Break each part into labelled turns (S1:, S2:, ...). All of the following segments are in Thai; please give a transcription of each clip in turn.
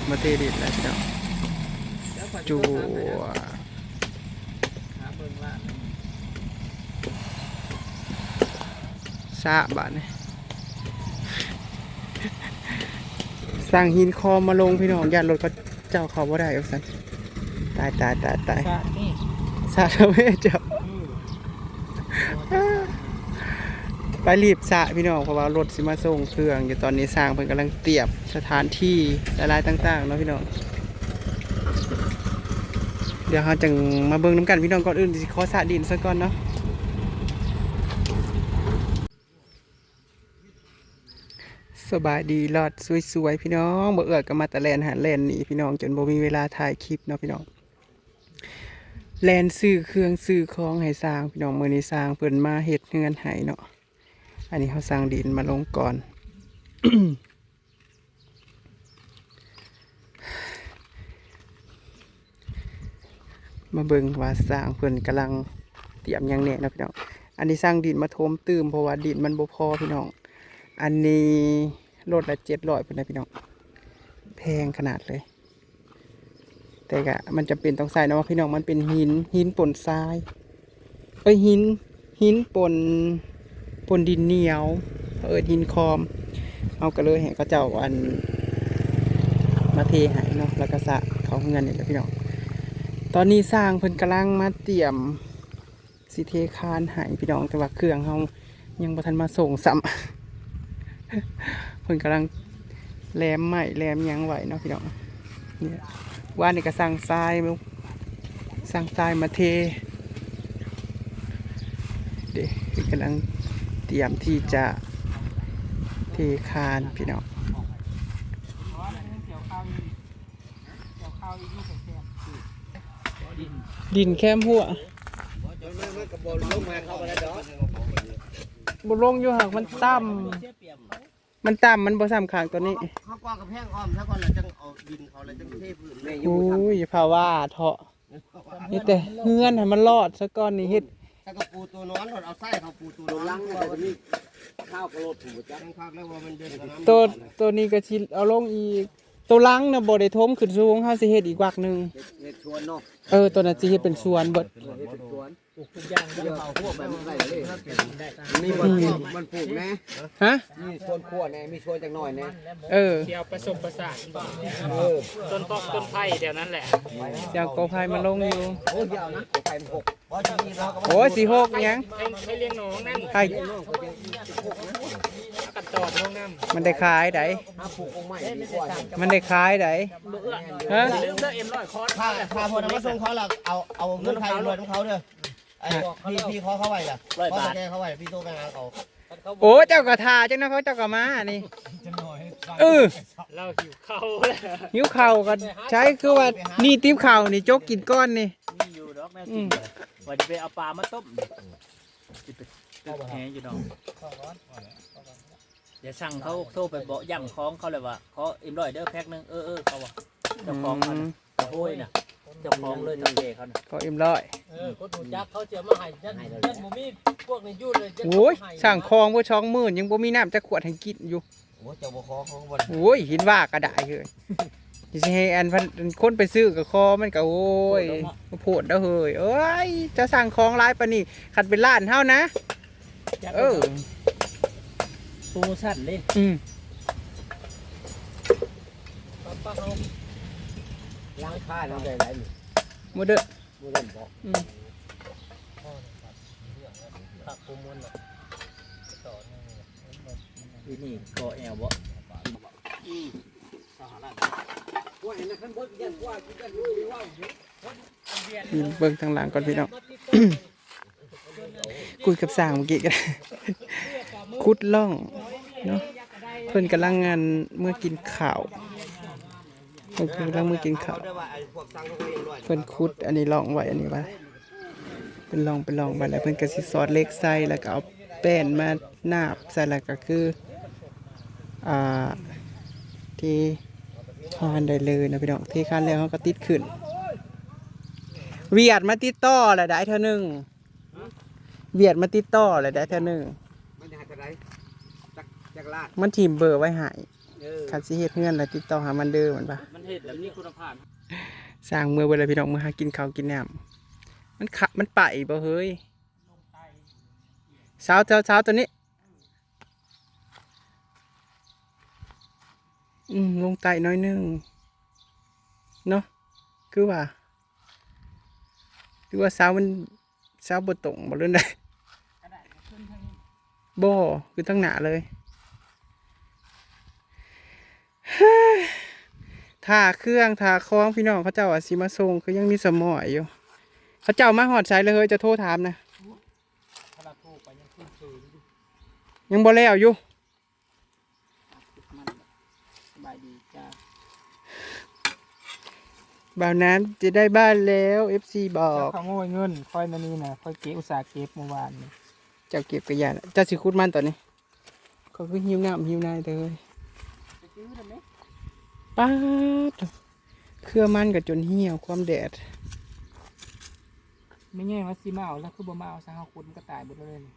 S1: ถมาเทดินแล้วพี่น้องจัวซาบาทนี่สร้างหินคอมาลงพี่น้องยันรถก็เจ้าเขาบ่ได้เอาสันตายตายตายตาย
S2: นี่
S1: ซาทำให้เจ้า ไปรีบสะพี่น้องเพราะว่ารถสิมาส่งเครื่องอยู่ตอนนี้สร้างเพิ่นกำลังเตรียมสถานที่หลายๆต่างๆเนาะพี่น้องเดี๋ยวเราจังมาเบิ่งน้ำกันพี่น้องก่อนอื่นสิขอสะดินซะก่อนเนาะสบายดีรอดสวยๆพี่น้องบ่เอือก็มาต่แลนหาแลนนี่พี่น้องจนบ่มีเวลาถ่ายคลิปเนาะพี่น้องแลนซื้อเครื่องซื้อของให้สร้างพี่น้องมื้อนี้สร้างเพิ่นมาเฮ็ดเฮือนให้เนาะ อันนี้เขาสร้างดินมาลงก่อน มาเบิงว่าสร้างเพิ่อนกำลังเตรียมยังแน่นะพี่น้อง อันนี้สร้างดินมาโถมตื้มเพราะว่าดินมันบ่พอพี่น้อง อันนี้รถละเจ็ดร้อยพุ่นนะพี่น้อง แพงขนาดเลย แต่ก็มันจะเป็นต้องใส่นะว่าพี่น้องมันเป็นหินหินปนทราย เอ้ยหินหินปน ปนดินเหนียวเออดินคอม เอาก็เลยให้เขาเจ้าอัน มาเทให้เนาะแล้วก็สะเขาเงินนี่แหละพี่น้องตอนนี้สร้างเพิ่นกำลังมาเตรียมสิเทคานให้พี่น้องแต่ว่าเครื่องเขายังบ่ทันมาส่งซ้ำเพิ่นกำลังแหลมใหม่แหลมยังไหวเนาะพี่น้องเนี่ยว่านี่ก็สั่งทรายมาสั่งทรายมาเทเด็กกำลัง เตรียมที่จะเทคานพี่น้องดินแคมหัวบุลงอยู่หักมันต่ำมันต่ำมันบ่ซ้ำขางตัวนี้
S3: เขากว้างกับแพงอ้อมถ้าก่อนเราจังเอาดินเขาเลยจังเทพื้นแม่อยู่
S1: โอ้ยอย่าพาว่าเถาะนี่แต่เฮือนให้มันรอดซะก่อนนี่เฮ็ด
S3: ถ้าก็ปูตัวนอนเอาไส้เขาปูตัวนอนลังว่ามันมีข้าวกระโดดถูกจังคักแล้วว่ามันเดินกับน้ำ
S1: ตัวตัวนี้ก็สิเอาลงอีก ตัวหลังน่ะบ่ได้ทมขึ้นสูงเฮาสิเฮ็ดอีกวักหนึง
S3: เห็ดชวนเนาะ
S1: เออตัวนั้นสิเฮ็ดเป็นสวนเบิด
S3: เห็ดชวนป ลูกทุกอย่างเดี๋ยวเอาพวกแบบมันใส่เลยมีมันมันปลูกแน่
S1: ฮะ
S3: มีชวนขั้วแน่มีชวนจังหน่อยแน่
S1: เออ
S2: เที่ยวผสมประสานบอก
S3: เออ
S2: ต้นตอกต้นไผ่เดี๋ยวนั้นแหละ
S1: เดี๋ยวกอไผ่มาลงอยู่
S3: โอ้ยยาวนะไก่หกเพราะจริงๆเราก็
S1: โอ้ยสีหกยัง
S2: ให้ให้เลี้ยงน้องนั่น
S1: ไผ่
S2: กัดตอดน้องน้ำ
S1: มันได้ขายได
S3: ถ้าปลูกองใหม่ดีกว่า
S1: มันได้ขายไดฮะ
S2: ลืมเด้อเอ็มร้อยคอร์ส
S3: ถ้าถ้าพอน้ำมาส่งเขาล่ะเอาเอาเงินไทยรวยของเขาเด้อ ไอ้พี่พี่เขาเข้าไปล่ะเพราะแกเข้าไปพี่โตไปหาเขา
S1: โอ้เจ้ากระทาจังนะเขาเจ้ากระมานี่เออ
S2: เราหิวข้าวแล้ว
S1: หิวเข่าวก็ใช้คือว่านี่ติ้มเข่าวนี่จกกินก้อนนี่
S2: มีอยู่ดอกแม่กินว่าจะไปเอาปลามาต้มจะไปตึกแหอยู่ดอกเดี๋ยวสั่งเขาโทรไปบอกย่ำคล้องเขาเลยว่าขอเอ็มร้อยเด้อแพ็คหนึงเออเออเขาว่าเจ้าของเขา
S1: อืม
S2: น่ะโอ้ยน่ะ เจ้าของเลยทำเเขาน่ะ
S1: ก็เอ็มร้อย
S4: เออคนหูจักเขาเจอมาให้ยันยันหมูมีพวกในยุ่นเลยยัน
S1: โอ้ยสั่งคลองบ่ช่องมื่นยังบ่มีน้ำจะขวดให้กินอยู่
S3: โอ้เจ้าบ่คอเขาบ่
S1: โอ้ยเห็นว่ากระดาษเลยสิให้อันพันคนไปซื้อกับคอมันก็โอ้ยโผดเด้อเฮ้ยเอ้ยจะสั่งของร้ายปานนี้ขัดเป็นล้านเท่านะเออ
S2: โปรโมชั่นเลย
S1: อืม
S4: ป้าเขา
S3: ล้างค่าน้ำใจไหล
S1: โมเดอ
S3: บ่เล่นบ่
S1: อืม
S4: ตักปูมุนอะต่อเนี่ย
S2: ที่นี่ก็แอลบ่
S3: ว่าเห็นนะขั้นบนยันว่ายันว่า
S1: นี่เบิ่งทางหลังก่อนพี่น้องคุยกับสร้างเมื่อกี้กันคุดล่องเนาะเพิ่นกำลังงานเมื่อกินข้าวเพิ่นกำลังเมื่อกินข้าว
S3: ได้ว่าไอ้พวกสั่งเขาเองด้วย
S1: เพิ่นคุดอันนี้ลองไว้อันนี้ไว้เป็นลองเป็นลองไว้แล้วเพิ่นก็สิซอสเล็กใส่แล้วก็เอาแป้นมานาบใส่แล้วก็คืออ่าที่ทานได้เลยนะพี่น้องที่คันแล้วเขาก็ติดขึ้นเวียดมาติดต่อแล้วได้เท่านึงเวียดมาติดต่อแล้วได้เท่านึง
S3: มันจะหาจะไรจักจักลาด
S1: มันทีมเบอร์ไว้ใหาย
S2: เออ
S1: คันสิเฮ็ดเฮือนแล้วติดต่อหามันเด้อมันปะ
S2: มัน เฮ็ดแบบนี้คุณภาพ
S1: สร้างเมื่อเวลาพี่น้องมาหากินข้าวกินน้ำมันขะมันไปบ่เฮ้ยเช้าเช้าเช้าตัวนี้ อืมลงไตน้อยนึงเนาะคือว่าคือว่าเช้ามันเช้าบ่ตรงบ่เรื่องใดบ่คือตั้งหนาเลย ท่าเครื่องท่าคล้องพี่น้องเขาเจ้าอาสิมาส่งคือยังมีสมอยอยู่ เขาเจ้ามาหอดใช้เลยเฮ้ยจะโทรถามนะ
S4: ถ้าเราโทรไปยังขึ้นเฉยอยู่
S1: ยังบ่แล้วอยู่
S2: มันสบายดีจ้า
S1: บ่าวน้ำจะได้บ้านแล้ว FC บอก
S4: เขาโง่เงินค่อยนั่นนี่นะค่อยเก็บอุตสาห์เก็บเมื่อวานนี่
S1: เจ้าเก็บกระยาเจ้าสิคุดมันตอนนี้เขาคือหิวน้ำหิวนายเลย
S2: ไปซื้อได้ไหม
S1: ป้าดเครือมันกับจนเหี่ยวความแดด
S4: ไม่แง่ว่าสิมาเอาแล้วคือบ่มาเอาซะเฮาขุดมันก็ตายหมดเลยนี่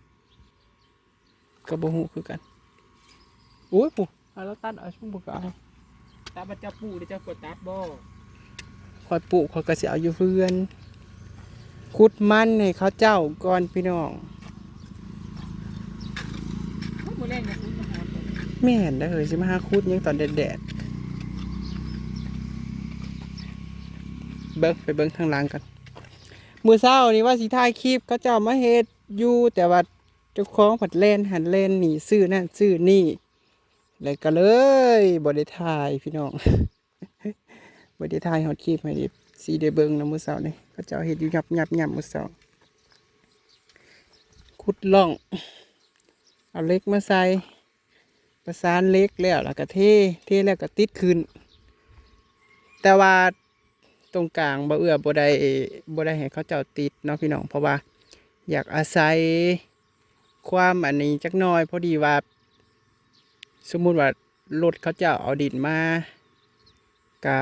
S1: กระบหูคือกันโอ้ยปุ๊เอาแล้วตัดเอาช่วงบุกเอา
S4: ตาบัดเจ้าปู่หรือเจ้ากดตัดบ่
S1: คอยปลูกคอยกระเสียเอาอยู่เพื่อนคุดมันให้เขาเจ้าก่อนพี่น้อง
S4: มื้อแรกจะขุดมาหาตัว
S1: แม่นได้อเฮ้ยสิมาหาคุดยังตอนแดดๆ เบิ้งไปเบิ้งทางหลังกันมือเศร้านี่ว่าสิถ่ายคลิปเขาเจ้ามาเฮ็ดอยู่แต่ว่าเจ้าของผัดเล่นหันเล่นหนีซื้อนั่นซื้อนี่เลยก็เลยบ่ได้ถ่ายพี่น้องบ่ได้ถ่ายฮอดคลิปให้ดิสีได้เบิ่งนะมือเช้านี่เขาเจ้าเฮ็ดอยู่ยับยับยับมือเช้าขุดล่อง เอาเล็กมาใส่ประสานเล็กแล้วแล้วก็เทเทแล้วก็ติดขึ้น แต่ว่า ตรงกลางบ่เอื้อบ่ได้บ่ได้ให้เขาเจ้าติดเนาะพี่น้องเพราะว่า อยากอาศัยความอันนี้จักน่อยพอดีว่า สมมุติว่ารถเขาเจ้าเอาดินมากะ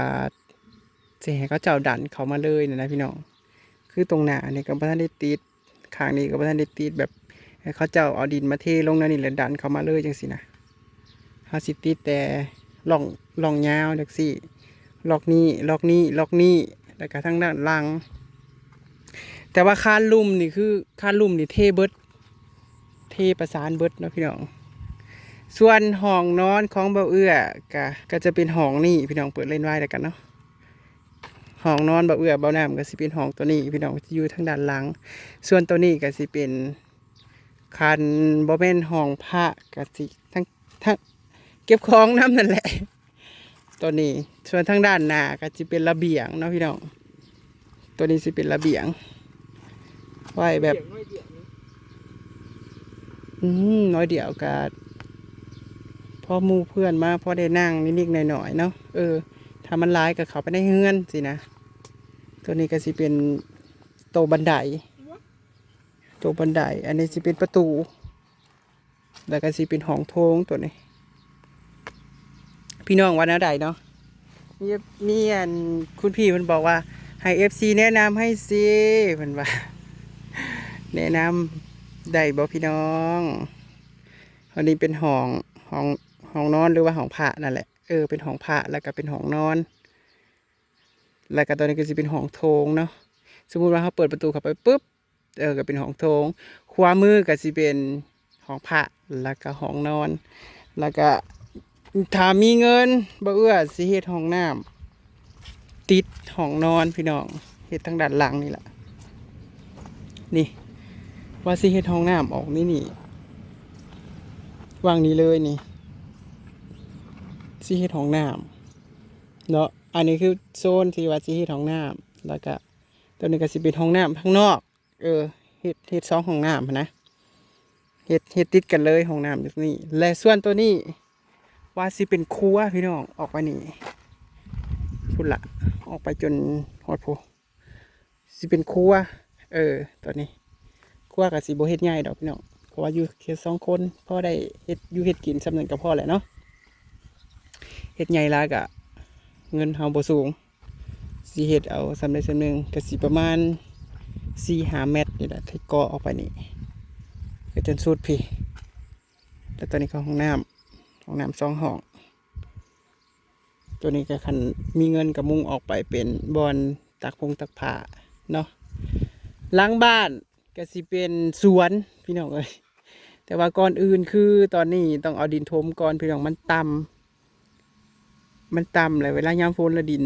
S1: สิให้เขาเจ้าดันเขามาเลยนะนะพี่น้องคือตรงหน้านี่ก็บ่ทันได้ติดข้างนี้ก็บ่ทันได้ติดแบบเขาเจ้าเอาดินมาเทลงนั่นนี่แล้วดันเขามาเลยจังสินะฮาสิติดแต่ล่องล่องยาวจังสิ ล็อกนี้ล็อกนี้ล็อกนี้แล้วก็ทั้งด้านล่าง แต่ว่าคานลุ่มนี่คือคานลุ่มนี่เทเบิดเทประสานเบิดเนาะพี่น้อง ส่วนห้องนอนของเบาเอื้อก็ก็จะเป็นห้องนี่พี่น้องเปิดเล่นไว้แล้วกันเนาะห้องนอนเบาเอื้อเบาน้ำก็สิเป็นห้องตัวนี้พี่น้องอยู่ทางด้านหลัง ส่วนตัวนี้ก็สิเป็นคันบ่แม่นห้องพระกะสิทั้งทั้งเก็บของน้ำนั่นแหละตัวนี้ ส่วนทางด้านหน้าก็จะเป็นระเบียงเนาะพี่น้อง ตัวนี้สิเป็นระเบียง ไว้แบบ
S4: น้อยเดียวนี้
S1: อืมน้อยเดียวกัพอมูเพื่อนมาพอได้นั่งนิดๆหน่อยๆเนาะเออถ้ามันร้ายกับเขาไปได้เฮือนสินะ ตัวนี้ก็สิเป็นโตบันไดโตบันได อันนี้สิเป็นประตู แล้วก็สิเป็นห้องโถงตัวนี้ พี่น้องวันอะไรเนาะ มีมีอันคุณพี่มันบอกว่า ให้เอฟซีแนะนำให้สิมันว่า แนะนำได้บอกพี่น้องอันนี้เป็นห้องห้องห้องนอนหรือว่าห้องพระนั่นแหละเออเป็นห้องพระแล้วก็เป็นห้องนอน แล้วก็ตอนนี้ก็จะเป็นห้องโถงเนาะสมมุติว่าเขาเปิดประตูเข้าไปปุ๊บเออก็เป็นห้องโถงขวามือก็สิเป็นห้องพระแล้วก็ห้องนอน แล้วก็ ถ้ามีเงินบ่เอื้อสิเฮ็ดห้องน้ำติดห้องนอนพี่น้องเฮ็ดทางด้านหลังนี่แหละนี่ ว่าสิเฮ็ดห้องน้ำออกนี่นี่วางนี้เลยนี่สิเฮ็ดห้องน้ำเนาะอันนี้คือโซนที่ว่าสิเฮ็ดห้องน้ำแล้วก็ตัวนี้ก็สิเป็นห้องน้ำข้างนอก เออเฮ็ดเฮ็ดสองห้องน้ำนะเฮ็ดเฮ็ดติดกันเลยห้องน้ำแบบนี้และส่วนตัวนี้ ว่าสิเป็นครัวพี่น้องออกไปนี่พุ่นละออกไปจนหอดโพสิเป็นครัวเออตอนนี้ครัวกับสิโบเฮ็ดง่ายดอกพี่น้องเพราะว่าอยู่แค่สองคนพ่อได้เฮ็ดอยู่เฮ็ดกินสำเนึงกับพ่อแหละเนาะเฮ็ดใหญ่ละกะเงินเฮาบ่สูงสิเฮ็ดเอาสำเร็จสำเนึงก็สิประมาณสี่หาเมตรนี่แหละที่ก่อออกไปนี่ก็จนสุดพี่ แล้วตอนนี้ก็ห้องน้ำ ห้องน้ำสองห้อง ตัวนี้ก็คันมีเงินกับมุงออกไปเป็นบอลตักพงตักผ้าเนาะหล้างบ้านก็สิเป็นสวนพี่น้องเอ้ยแต่ว่าก่อนอื่นคือตอนนี้ต้องเอาดินทมก่อนพี่น้องมันต่ำมันต่ำเลยเวลายามฝนล้วดิน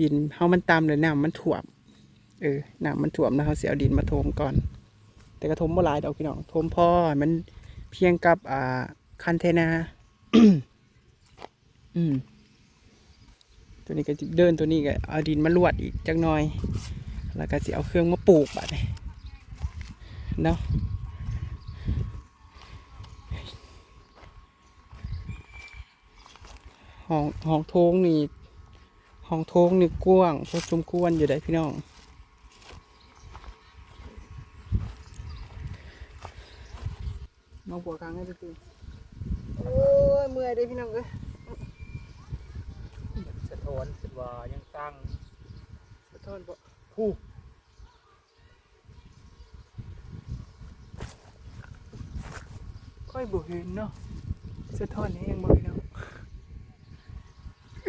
S1: ดินเฮามันต่ำเลยน้ำมันถ่วมเออน้ำมันถ่วมแล้วเฮาเสิเอาดินมาทมก่อน แต่ก็ทมบ่หลายดอกพี่น้องทมพ่อมันเพียงกับอ่าคันเทนา อืม ตัวนี้ก็สิเดินตัวนี้ก็เอาดินมาลวดอีกจักหน่อย แล้วก็สิเอาเครื่องมาปลูกบัดนี้เนาะห้องห้องโถงนี่ห้องโถงนี่กว้างพอสมควรอยู่ได้พี่น้องมาบัวกลางให้ดู เมื่อยเด้พี่น้องเอ้ย
S2: สะท้อนสิว่ายังตั้ง
S1: สะท้อนบ่
S2: ผู้
S1: ค่อยบ่เห็นเนาะสะท้อนแห้งบ่พี่น้องอ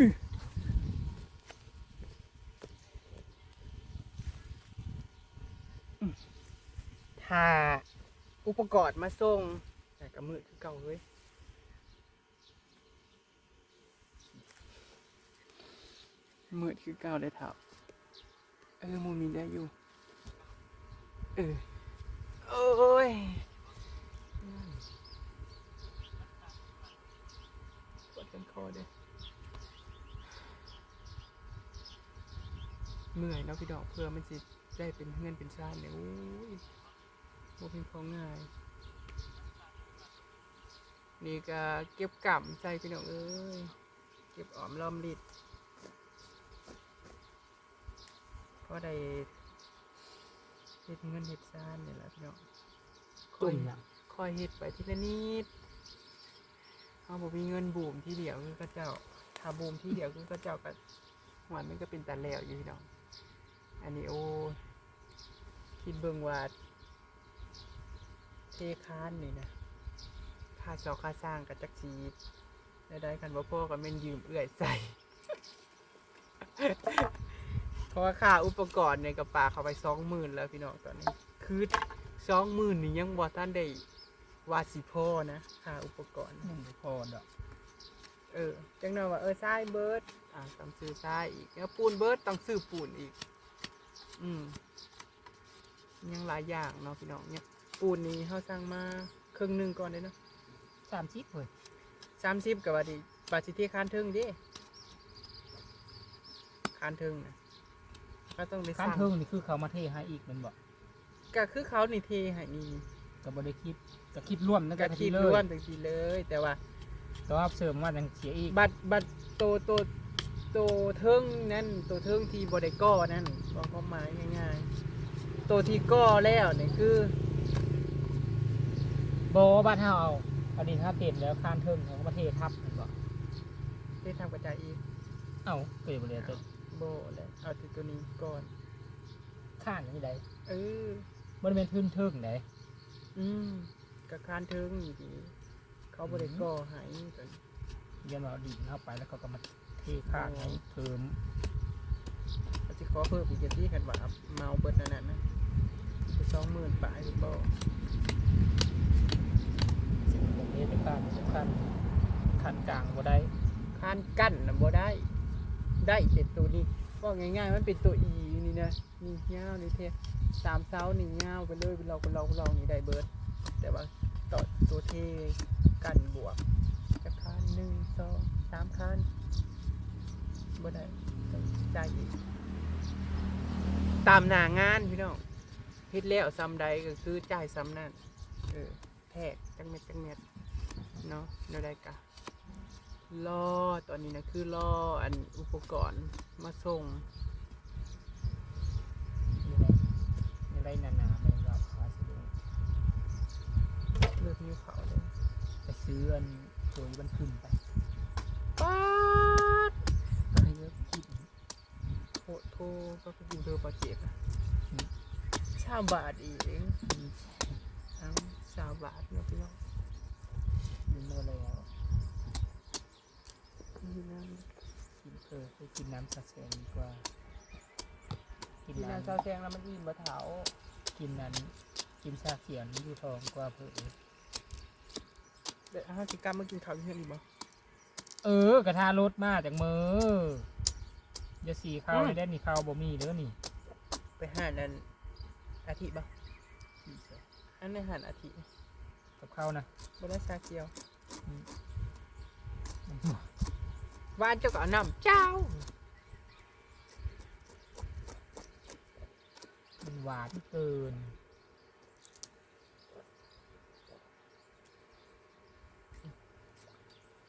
S1: ืมถ้าอุปกรณ์มาส่งแต่ก็มืดคือเก่าเว้ย มืดคือเก่าเลยเถอะเออมูมีได้อยู่ เออ โอ้ยปวดกันคอเด้เมื่อยเนาะพี่ดอกเพื่อมันสิได้เป็นเงินเป็นชาติเนี่ยโอ้ยบ่เป็นของง่าย นี่ก็เก็บกำใจพี่น้องเอ้ย เก็บออมรอมริด เพราะได้เฮ็ดเงินเฮ็ดชาติเนี่ยแหละพี่น้องคอ
S2: ตุ่
S1: ย
S2: มเนี่ย
S1: คอยเฮ็ดไปทีละนิดเอาบ่มีเงินบูมที่เดียวคือก็เจ้าถ้าบูมที่เดียวคือก็เจ้าก็หวานมันก็เป็นตาแล้วอยู่พี่น้อง อันนี้โอ้คิดเบิ่งว่าเทคานนี่นะค่าเสาค่าสร้างกับจักชีได้ได้กันว่าพ่อก็แม่นยืมเอื้อยใส่ เพราะว่าค่าอุปกรณ์ในยกระปาเขาไปสองหมื่นแล้วพี่น้องตอนนี้ คือสองหมื่นนี่ยังบ่ท่านได้ว่าสิพ่อนะค่าอุปกรณ์
S2: ยังบ่พอดอก
S1: เออจังหน่อยว่าเออทรายเบิร์ดอ่าต้องซื้อทรายอีกแล้วปูนเบิร์ดต้องซื้อปูนอีก อืมยังหลายอย่างเนาะพี่น้องเนี่ยปูนนี้เขาสั่งมาครึ่งหนึ่งก่อนเลยเนาะ
S2: สามสิบเฮ้ย
S1: สามสิบกับว่าดิบาสิที่คานเทิงเดิคานเทิงนะ ก็ต้องไป
S2: การ
S1: สั่ง
S2: เทิงนี่คือเขามาเทให้อีกแมันบอก
S1: ก็คือเขานี่เทให้นี่
S2: ก็บ่ได้คิดก็คิดร่วมนั่น
S1: ก็
S2: ก็
S1: คิ
S2: คิ
S1: ด
S2: ดเล
S1: ร่วยมตั้งทีเลย แต่ว่า
S2: แต่ว่าเสริมว่ายังเสียอีก
S1: บัตรบัตรโตโตโตเทิงนั่นโตเทิงที่บไดก้อนั่นบอกความหมายง่ายๆโตที่ก้อแล้วเนี่ยคือ
S2: โบบ้านเฮาเอาเอาดินถ้าเต็มแล้วคานเทิงเขาก็มาเททับแมันบอก
S1: ได้ทำกระจายอีก
S2: เอ้าเกิดบ่เลยจะ
S1: โบเลยเอาติดตัวนี้ก่อน
S2: ข้านนี่ได้
S1: เออ
S2: มันเป็นพื้นเทิงไหน
S1: อืมกระคานเทิงนี่ดีเขาบไดก้อใหายกัน
S2: เรียนว่าเอาดินเข้าไปแล้วเขาก็มาเทข้านให้เทิม
S1: เขาจะขอเพิ่มอีกอย่างที่กันว่าเมาเบิดนั่นน่ะนะไปสองหมื่นปลายหรือเปล่า
S2: สิ่งแบบนี้เป็นข้านเป็นข้านข้านกลางบ่ได้
S1: คานกั้นนะบ่ได้ ได้แต่ตัวนี้ว่าง่ายๆ มันเป็นตัวอีนี่นะนี่เงาวนี่เทสามเสานี่เงาไปเลยเป็นเราเป็นเราเป็นเรานี่ได้เบิร์ดแต่ว่าต่อตัวเทกันบวกจะคานหนึ่งสองสามคานบ่ได้ต้องจ่ายอีกตามหน้างานพี่น้องเฮ็ดแล้วซ้ำใดก็คือจ่ายซ้ำนั่นเออแทกจังเม็ดจังเม็ดเนาะเนาได้กะ ล่อตอนนี้นะคือล่ออันอุปกรณ์มาส่ง
S2: นี่แหละนี่ได้นานาๆไม่เราขาสะดวก
S1: เลือกนิ้วเขาเลย
S2: ไปซื้ออันตัวมันขึ้นไป
S1: ป๊าดอะไรเยอะกินโทโทก็คือกินเธอปลาเจ็บอะชาวบาทอีกเองเอ้าชาวบาทเนาะพี่น้อง
S2: มันมาแล้ว
S1: นี่นะ
S2: กิน
S5: อไปกินน้ำสะแสงดีกว่า กิน
S1: กิน
S5: น้
S1: น้ำซาแซงแล้วมันอิ่มบ่เถาำ
S5: กินนั้นกินชาเขียวนี่อยู่ทองกว่าเพื่อ
S1: เดี๋ยวห้าสิกรรมมากินข้าวที่เฮือนอีกบ่
S5: เออกระทารถมาจากมืออย่าสีข้าวให้ได้นี่ข้าวบ่มีเด้อนี่
S1: ไปหานั่นอาทิบ่อันในหานอาทิ
S5: กับข้าวนะ
S1: บ่ได้ชาเขียว
S5: อืม
S1: ห วานเจ้าก็เอาน้ำเจ้า
S5: มันหวานเกิน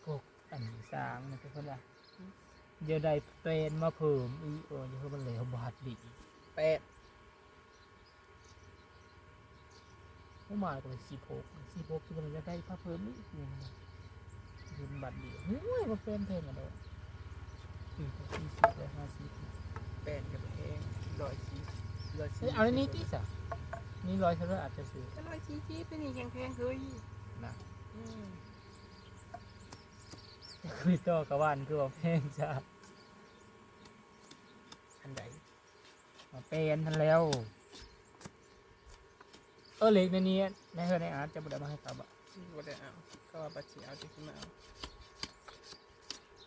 S5: พวกอันสางนะทุกคนว่าเดี๋ยวได้เป็นมาเพิ่มอีโอ้ยเดี๋ยวมันเหลวบาดดี
S1: แปด
S5: เมื่อมาก็เป็นสี่หกสี่หกที่มันจะได้ผ้าเพิ่มนี่คือมั นคือบัตรเดียวเฮ้ยมาเป็นเพลงกันเลยสี่หกสี่สิบได้ห้าสิบ
S1: แปดกับแพงร้อยสี่ร้อย
S5: เฮ้
S1: สี่
S5: ยเอาในนี้ที่สะนี่ร้อยเท่าไหรอาจจะซื้อ
S1: ก็ร้อยสี่สิบเป็นนี่แพงแพงๆเฮ้ย
S5: นะ
S1: อืม
S5: คุยต่อกับวันคือว่าเพลงจ้า
S1: อันใด
S5: มาเป็นทันแล้ว เออเล็กในนี้ในเธอในอาร์ตจะบ่ได้มาให้ตับอะ
S1: บ่ได้เอาก็ว่าบัตรสีเอาที่ขึ้นมาเอา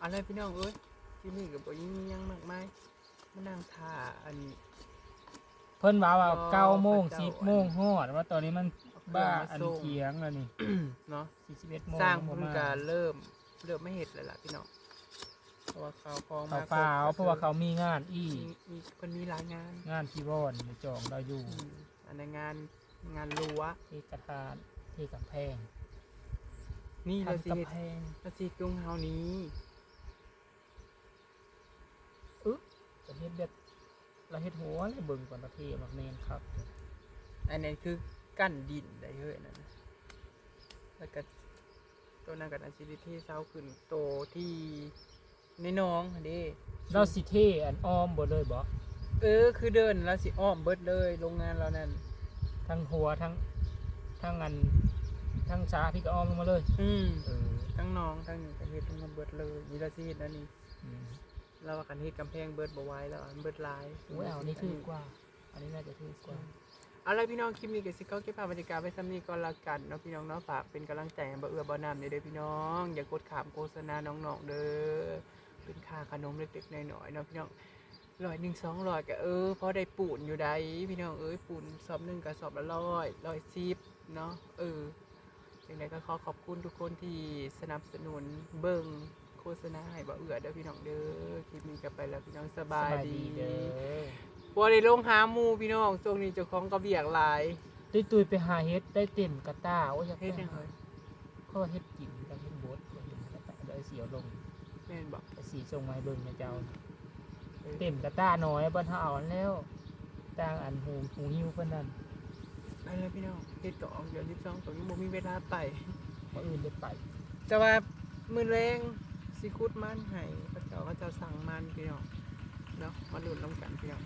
S1: อะไรพี่น้องเอ้ยที่นี่กับบ่ยิ่งมีหยังมากมายมานั่งท่าอันนี้
S5: เพิ่นว่าว่า
S1: อ๋อ
S5: เก้าโมง
S1: พระเจ้า
S5: สิบโมงฮอดว่าตอนนี้มัน
S1: เอ
S5: บ้า
S1: เครื่งม
S5: อัน
S1: ส่ง
S5: เทียงแล้วนี่
S1: เนาะ
S5: สี่สิบเอ็ดโมง
S1: สร้างพิ่น
S5: มาณ
S1: ก็เริ่มเริ่มไม่เห็ดแล้วล่ะพี่น้องเพราะว่าเขาวของ
S5: เขา
S1: มา
S5: ฟ้าวเพราะว่าเขามีงานอี
S1: มีมีเพิ่นมีหลายงาน
S5: งานพี่วอนจองเราอยู่
S1: อืมอันในงานงานรั้ว
S5: ที่กระทาน ที่กำแพง
S1: นี่เรา
S5: ทำ
S1: สิเฮ็ด
S5: กำแพง
S1: เราสิจุงเฮานี้
S5: จะเฮ็ดแบบเราเฮ็ดหัวเลยเบิ่งก่อนประเทศมักเมนครับ
S1: อันนี้คือกั้นดินได้เฮ้ยนั่นน่ะแล้วก็ตัวนั้นก็อาชีพที่เซาขึ้นโตที่ในหน้องหั่นเด้
S5: เราสิเทอันอ้อมบ่เลยบ่
S1: เออ คือเดินแล้วสิอ้อมเบิดเลยโรงงานเรานั่น
S5: ทั้งหัวทั้งทั้งอัน ทั้งช้าพี่ก็อ้อมลงมาเลย
S1: อืม
S5: เออ
S1: ทั้งน้องทั้งนี่ก็เฮ็ดทั้งเบิดเลยนี่เราสิเฮ็ดอันนี้
S5: อืม
S1: เราว่ากันเฮ็ดกำแพงเบิดบ่ไหวแล้วอันเบิดหลาย
S5: โอ้ยเอานี่ถูกกว่า อันนี้น่าจะถูกกว่า
S1: เอาล่ะพี่น้องคลิปนี้ก็สิเข้าเก็บภาพบรรยากาศไว้ซ้ำนี้ก็แล้วกันเนาะพี่น้องเนาะฝากเป็นกำลังใจให้บ่เอื้อบ่น้ำเด้อพี่น้อง อย่ากดขามโฆษณาน้องๆเด้อเป็นค่าขนมเล็กๆน้อยๆเนาะพี่น้องร้อยหนึ่งสองร้อยก็เออพอได้ปูนอยู่ใดพี่น้องเอ้ยปูนสอบหนึ่งกับสอบละร้อยร้อยสิบเนาะเอออ ย่างไรก็ขอขอบคุณทุกคนที่สนับสนุนเบิ่งโฆษณาให้บ่เอื้อเด้อพี่น้องเด้อคลิปนี้ก็ไปแล้วพี่น้องสบายดี
S5: เด้อ
S1: บ่ได้ลงหาหมู่พี่น้องช่วงนี้เจ้าของก็เบียกหลาย
S5: ตุยตุยๆไปหาเฮ็ดได้เต็มกระต้าโอ้ยอยาก
S1: เฮ็ด
S5: ไป
S1: ยังไง
S5: หาเขาว่าเฮ็ดกินกับเฮ็ดบดก็เห็นกระต้าได้เสียวลง
S1: แม่นบอก
S5: ไปสีส่งมาให้เบิ่งนะเจ้า เต็มกระต้าน้อยบ่เฮาเอาอันแล้วต่างอันหูหูหิวเพิ่นนั่น
S1: ไปแล้วพี่น้องเฮ็ดก็ออกเดี๋ยว12ตรงนี้บ่มีเวลาไป
S5: บ่อื่นได้ไป
S1: แต่ว่ามื้อแรงสิคุดมันให้พระเจ้าก็จะสั่งมันพี่น้องเนาะมาลุ้นนํกันพี่น้อง